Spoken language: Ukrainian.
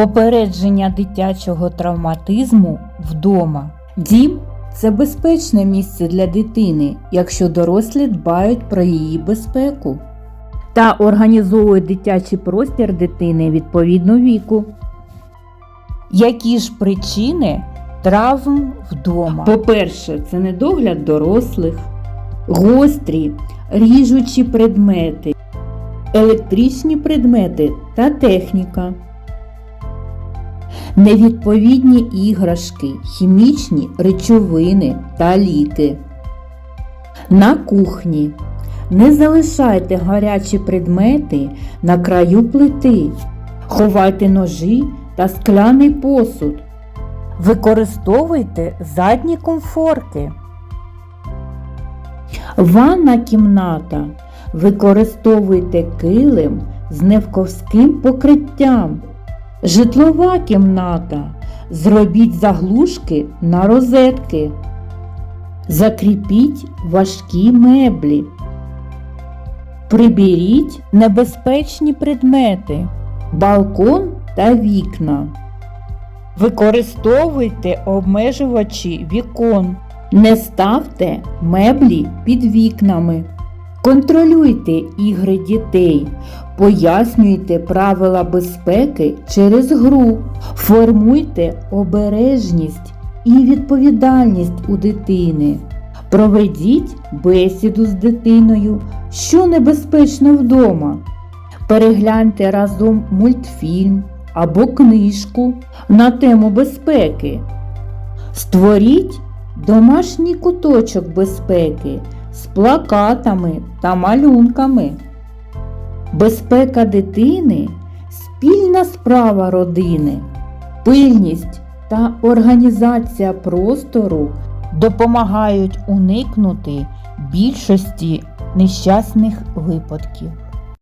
Попередження дитячого травматизму вдома. Дім це безпечне місце для дитини, якщо дорослі дбають про її безпеку та організовують дитячий простір дитини відповідно віку. Які ж причини травм вдома? По-перше, це недогляд дорослих, гострі, ріжучі предмети, електричні предмети та техніка. Невідповідні іграшки, хімічні речовини та ліки. На кухні не залишайте гарячі предмети на краю плити. Ховайте ножі та скляний посуд. Використовуйте задні комфорки. Ванна кімната. Використовуйте килим з невковським покриттям. Житлова кімната. Зробіть заглушки на розетки. Закріпіть важкі меблі. Приберіть небезпечні предмети, балкон та вікна. Використовуйте обмежувачі вікон. Не ставте меблі під вікнами. Контролюйте ігри дітей. Пояснюйте правила безпеки через гру. Формуйте обережність і відповідальність у дитини. Проведіть бесіду з дитиною, що небезпечно вдома. Перегляньте разом мультфільм або книжку на тему безпеки. Створіть домашній куточок безпеки з плакатами та малюнками. Безпека дитини спільна справа родини. Пильність та організація простору допомагають уникнути більшості нещасних випадків.